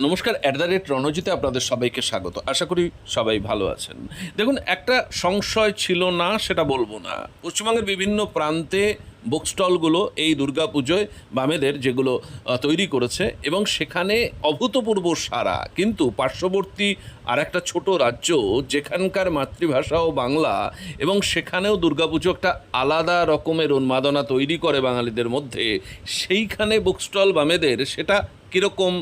নমস্কার at the rate রণজিতে আপনাদের সবাইকে স্বাগত। আশা করি সবাই ভালো আছেন। দেখুন, একটা সংশয় ছিল না, সেটা বলব না। পশ্চিমবঙ্গের বিভিন্ন প্রান্তে বুক স্টলগুলো এই দুর্গাপুজোয় বামেদের যেগুলো তৈরি করেছে এবং সেখানে অভূতপূর্ব সারা। কিন্তু পার্শ্ববর্তী আর একটা ছোট রাজ্য, যেখানকার মাতৃভাষাও বাংলা, এবং সেখানেও দুর্গাপুজো একটা আলাদা রকমের উন্মাদনা তৈরি করে বাঙালিদের মধ্যে, সেইখানে বুক স্টল বামেদের সেটা কীরকম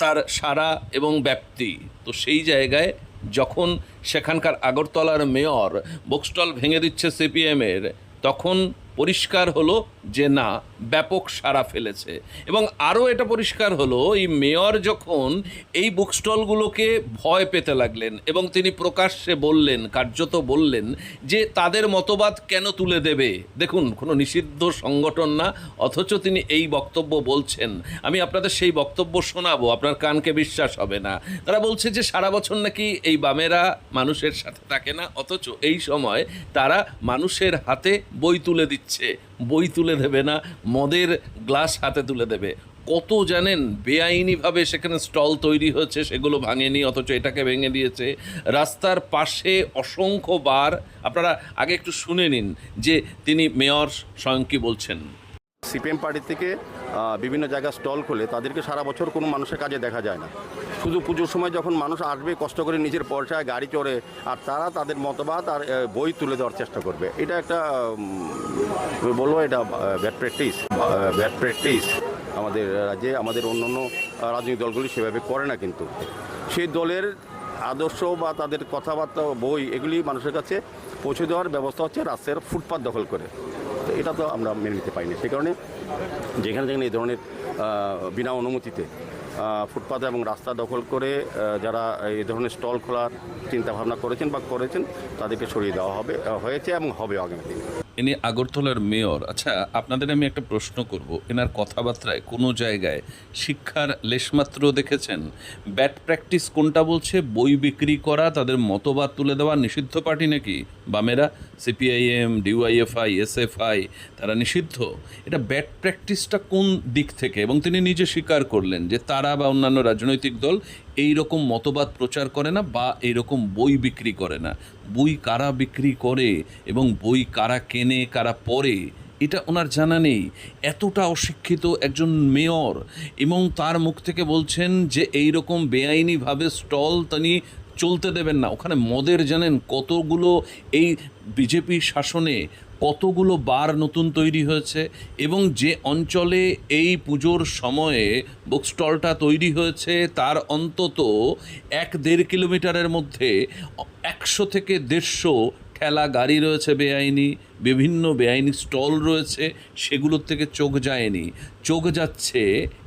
তার সারা এবং ব্যাপ্তি। তো সেই জায়গায় যখন সেখানকার আগরতলার মেয়র বুকস্টল ভেঙে দিচ্ছে সিপিএমের, তখন পরিষ্কার হলো যে না ব্যাপক সারা ফেলেছে। এবং আরও এটা পরিষ্কার হলো, এই মেয়র যখন এই বুকস্টলগুলোকে ভয় পেতে লাগলেন এবং তিনি প্রকাশ্যে বললেন, কার্যত বললেন যে তাদের মতবাদ কেন তুলে দেবে? দেখুন, কোনো নিষিদ্ধ সংগঠন না, অথচ তিনি এই বক্তব্য বলছেন। আমি আপনাদের সেই বক্তব্য শোনাবো, আপনার কানকে বিশ্বাস হবে না। তারা বলছে যে সারা বছর নাকি এই বামেরা মানুষের সাথে থাকে না, অথচ এই সময় তারা মানুষের হাতে বই তুলে দিচ্ছে। বই তুলে দেবে না মদের গ্লাস হাতে তুলে দেবে। কত জানেন বেআইনিভাবে সেখানে স্টল তৈরি হচ্ছে সেগুলো ভাঙেনি, অথচ এটাকে ভেঙে দিয়েছে। রাস্তার পাশে অসংখ্য বার, আপনারা আগে একটু শুনে নিন যে তিনি মেয়র স্বয়ং কি বলছেন? সিপিএম পার্টি থেকে বিভিন্ন জায়গায় স্টল খোলে, তাদেরকে সারা বছর কোনো মানুষের কাজে দেখা যায় না। শুধু পুজোর সময় যখন মানুষ আসবে, কষ্ট করে নিজের পয়সায় গাড়ি চড়ে, আর তারা তাদের মতবাদ আর বই তুলে দেওয়ার চেষ্টা করবে। এটা একটা বলব এটা ব্যাড প্র্যাকটিস ব্যাড প্র্যাকটিস আমাদের রাজ্যে, আমাদের অন্য অন্য রাজনৈতিক দলগুলি সেভাবে করে না কিন্তু। সেই দলের আদর্শ বা তাদের কথাবার্তা, বই, এগুলি মানুষের কাছে পৌঁছে দেওয়ার ব্যবস্থা হচ্ছে রাস্তার ফুটপাত দখল করে। এটা তো আমরা মেনে নিতে পারিনি। সেই কারণে যেখানে যেখানে এই ধরনের বিনা অনুমতিতে ফুটপাথে এবং রাস্তা দখল করে যারা এই ধরনের স্টল খোলার চিন্তাভাবনা করেছেন বা করেছেন, তাদেরকে সরিয়ে দেওয়া হবে হয়েছে এবং হবে আগামী দিনে। ইনি আগরতলার মেয়র। আচ্ছা আপনাদের আমি একটা প্রশ্ন করব। এনার কথাবার্তায় কোনো জায়গায় শিক্ষার লেশমাত্র দেখেছেন? ব্যাট প্র্যাকটিস কোনটা বলছে? বই বিক্রি করা, তাদের মতবাদ তুলে দেওয়া নিষিদ্ধ পার্টি নাকি? বামেরা, সিপিআইএম, ডিওয়াইএফআই, এসএফআই, তারা নিষিদ্ধ। এটা ব্যাট প্র্যাকটিসটা কোন দিক থেকে? এবং তিনি নিজে স্বীকার করলেন যে তারা বা অন্যান্য রাজনৈতিক দল এই রকম মতবাদ প্রচার করে না বা এই রকম বই বিক্রি করে না। বই কারা বিক্রি করে এবং বই কারা কেনে, কারা পড়ে, এটা ওনার জানা নেই। এতটা অশিক্ষিত একজন মেয়র এবং তার মুখ থেকে বলছেন যে এই রকম বেআইনিভাবে স্টল তিনি চলতে দেবেন না। ওখানে মদের জানেন কতগুলো এই বিজেপি শাসনে কতগুলো বার নতুন তৈরি হয়েছে এবং যে অঞ্চলে এই পুজোর সময়ে বুক স্টলটা তৈরি হয়েছে তার অন্তত এক দেড় কিলোমিটারের মধ্যে একশো থেকে দেড়শো ঠেলা গাড়ি রয়েছে বেআইনি, বিভিন্ন বেআইনি স্টল রয়েছে, সেগুলোর থেকে চোখ যায়নি। চোখ যাচ্ছে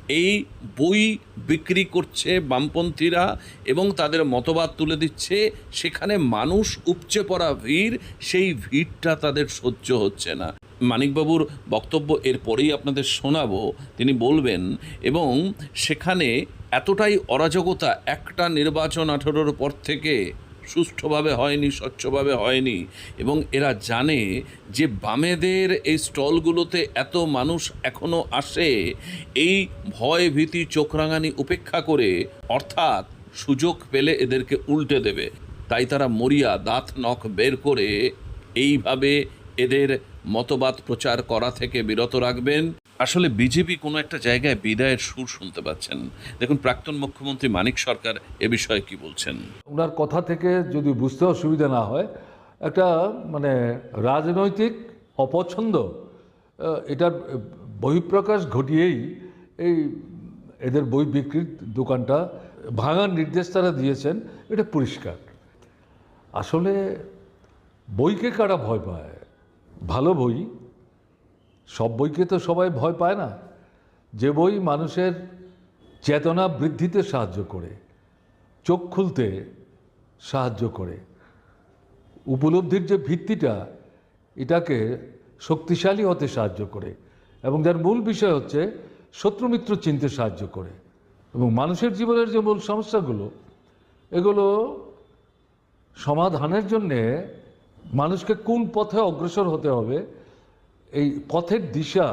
এই বই বিক্রি করছে বামপন্থীরা এবং তাদের মতবাদ তুলে দিচ্ছে, সেখানে মানুষ উপচে পড়া ভিড়, সেই ভিড়টা তাদের সহ্য হচ্ছে না। মানিকবাবুর বক্তব্য এরপরেই আপনাদের শোনাবো। তিনি বলবেন, এবং সেখানে এতটাই অরাজকতা, একটা নির্বাচন আঠেরোর পর থেকে সুষ্ঠুভাবে হয়নি, স্বচ্ছভাবে হয়নি। এবং এরা জানে যে বামেদের এই স্টলগুলোতে এত মানুষ এখনও আসে, এই ভয় ভীতি চোখরাঙানি উপেক্ষা করে অর্থাৎ সুযোগ পেলে এদেরকে উল্টে দেবে। তাই তারা মরিয়া, দাঁত নখ বের করে এইভাবে এদের মতবাদ প্রচার করা থেকে বিরত রাখবেন। আসলে বিজেপি কোনো একটা জায়গায় বিদায়ের সুর শুনতে পাচ্ছেন। দেখুন, প্রাক্তন মুখ্যমন্ত্রী মানিক সরকার এ বিষয়ে কি বলছেন। ওনার কথা থেকে যদি বুঝতে অসুবিধা না হয়, একটা মানে রাজনৈতিক অপছন্দ এটার বহিঃপ্রকাশ ঘটিয়েই এই এদের বই বিক্রির দোকানটা ভাঙার নির্দেশ তারা দিয়েছেন, এটা পরিষ্কার। আসলে বইকে কারা ভয় পায়? ভালো বই সব বইকে তো সবাই ভয় পায় না। যে বই মানুষের চেতনা বৃদ্ধিতে সাহায্য করে, চোখ খুলতে সাহায্য করে। উপলব্ধির যে ভিত্তিটা, এটাকে শক্তিশালী হতে সাহায্য করে এবং যার মূল বিষয় হচ্ছে শত্রুমিত্র চিনতে সাহায্য করে এবং মানুষের জীবনের যে মূল সমস্যাগুলো, এগুলো সমাধানের জন্যে মানুষকে কোন পথে অগ্রসর হতে হবে এই পথের দিশা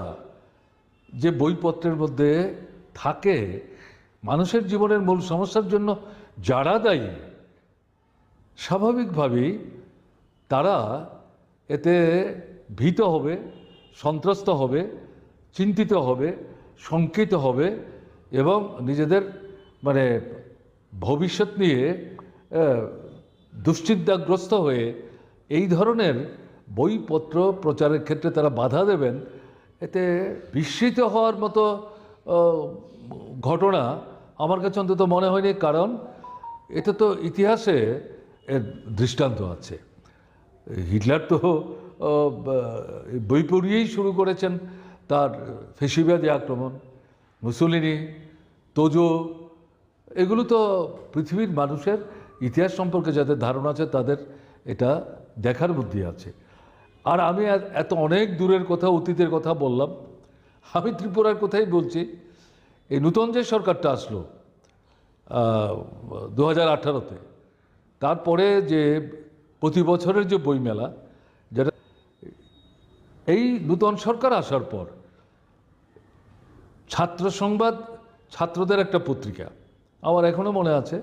যে বইপত্রের মধ্যে থাকে, মানুষের জীবনের মূল সমস্যার জন্য যারা দায়ী, স্বাভাবিকভাবেই তারা এতে ভীত হবে, সন্ত্রস্ত হবে, চিন্তিত হবে, শঙ্কিত হবে এবং নিজেদের মানে ভবিষ্যৎ নিয়ে দুশ্চিন্তাগ্রস্ত হয়ে এই ধরনের বইপত্র প্রচারের ক্ষেত্রে তারা বাধা দেবেন, এতে বিস্মিত হওয়ার মতো ঘটনা আমার কাছে অন্তত মনে হয়নি, কারণ এটা তো ইতিহাসে এর দৃষ্টান্ত আছে। হিটলার তো বই পড়িয়েই শুরু করেছেন তার ফেসিবাদী আক্রমণ, মুসলিনি, তোজো, এগুলো তো পৃথিবীর মানুষের ইতিহাস সম্পর্কে যাদের ধারণা আছে তাদের এটা দেখার বুদ্ধি আছে। আর আমি এত অনেক দূরের কথা, অতীতের কথা বললাম। আমি ত্রিপুরার কথাই বলছি। এই নূতন যে সরকারটা আসলো দু হাজার আঠারোতে। তারপরে যে প্রতি বছরের যে বইমেলা, যেটা এই নূতন সরকার আসার পর ছাত্র সংবাদ, ছাত্রদের একটা পত্রিকা। আমার এখনও মনে আছে,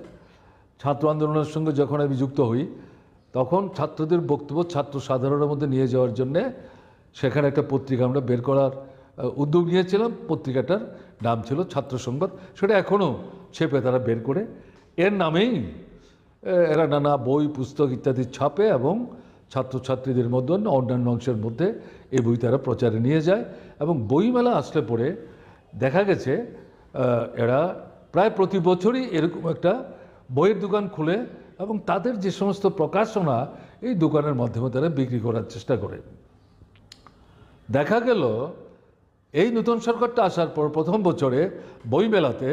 ছাত্র আন্দোলনের সঙ্গে যখন আমি যুক্ত হই তখন ছাত্রদের বক্তব্য ছাত্র সাধারণের মধ্যে নিয়ে যাওয়ার জন্যে সেখানে একটা পত্রিকা আমরা বের করার উদ্যোগ নিয়েছিলাম। পত্রিকাটার নাম ছিল ছাত্র সংবাদ। সেটা এখনও ছেপে তারা বের করে। এর নামেই এরা নানা বই, পুস্তক ইত্যাদি ছাপে এবং ছাত্রছাত্রীদের মধ্যে অন্যান্য অংশের মধ্যে এই বই তারা প্রচারে নিয়ে যায় এবং বইমেলা আসলে পরে দেখা গেছে এরা প্রায় প্রতি বছরই এরকম একটা বইয়ের দোকান খুলে এবং তাদের যে সমস্ত প্রকাশনা এই দোকানের মাধ্যমে তারা বিক্রি করার চেষ্টা করে। দেখা গেল, এই নতুন সরকারটা আসার পর প্রথম বছরে বইমেলাতে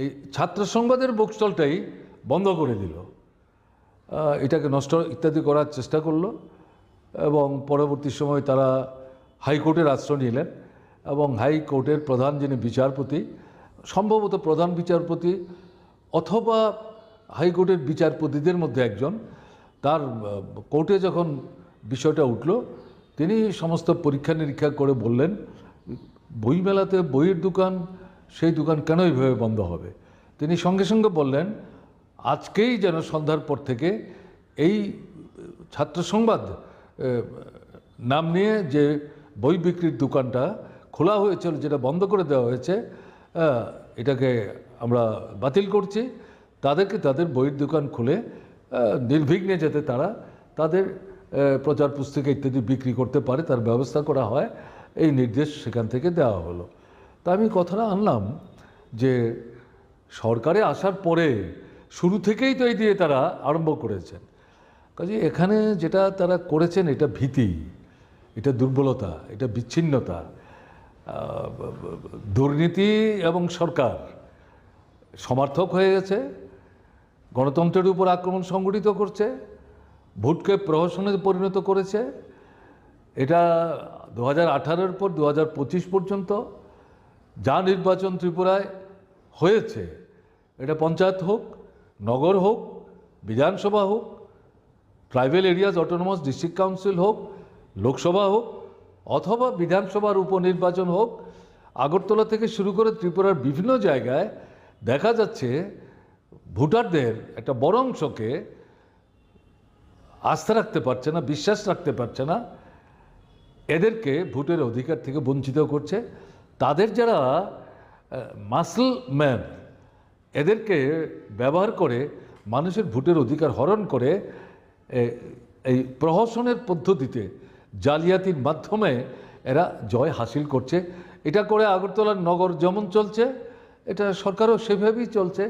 এই ছাত্র সংবাদের বুকস্টলটাই বন্ধ করে দিল। এটাকে নষ্ট ইত্যাদি করার চেষ্টা করল এবং পরবর্তী সময় তারা হাইকোর্টের আশ্রয় নিলেন এবং হাইকোর্টের প্রধান যিনি বিচারপতি, সম্ভবত প্রধান বিচারপতি অথবা হাইকোর্টের বিচারপতিদের মধ্যে একজন। তার কোর্টে যখন বিষয়টা উঠল, তিনি সমস্ত পরীক্ষা নিরীক্ষা করে বললেন, বইমেলাতে বইয়ের দোকান, সেই দোকান কেন এইভাবে বন্ধ হবে? তিনি সঙ্গে সঙ্গে বললেন, আজকেই যেন সন্ধ্যার পর থেকে এই ছাত্র সংবাদ নাম নিয়ে যে বই বিক্রির দোকানটা খোলা হয়েছিল, যেটা বন্ধ করে দেওয়া হয়েছে এটাকে আমরা বাতিল করছি। তাদেরকে তাদের বইয়ের দোকান খুলে নির্বিঘ্নে যাতে তারা তাদের প্রচার পুস্তিকা ইত্যাদি বিক্রি করতে পারে, তার ব্যবস্থা করা হয়, এই নির্দেশ সেখান থেকে দেওয়া হলো। তা আমি কথাটা আনলাম যে সরকারে আসার পরে শুরু থেকেই তো এই দিয়ে তারা আরম্ভ করেছেন। কাজে এখানে যেটা তারা করেছেন, এটা ভীতি, এটা দুর্বলতা, এটা বিচ্ছিন্নতা। দুর্নীতি এবং সরকার সমার্থক হয়ে গেছে গণতন্ত্রের উপর আক্রমণ সংগঠিত করছে, ভোটকে প্রহসনে পরিণত করেছে। এটা দু হাজার আঠারোর পর দু হাজার পঁচিশ পর্যন্ত যা নির্বাচন ত্রিপুরায় হয়েছে, এটা পঞ্চায়েত হোক, নগর হোক, বিধানসভা হোক, tribal areas autonomous district council হোক, লোকসভা হোক, অথবা বিধানসভার উপনির্বাচন হোক, আগরতলা থেকে শুরু করে ত্রিপুরার বিভিন্ন জায়গায় দেখা যাচ্ছে ভোটারদের একটা বড় অংশকে আস্থা রাখতে পারছে না, বিশ্বাস রাখতে পারছে না, এদেরকে ভোটের অধিকার থেকে বঞ্চিত করছে। তাদের যারা মাসল ম্যান এদেরকে ব্যবহার করে মানুষের ভোটের অধিকার হরণ করে এই প্রহসনের পদ্ধতিতে জালিয়াতির মাধ্যমে এরা জয় হাসিল করছে। এটা করে আগরতলার নগর যেমন চলছে, এটা সরকারও সেভাবেই চলছে।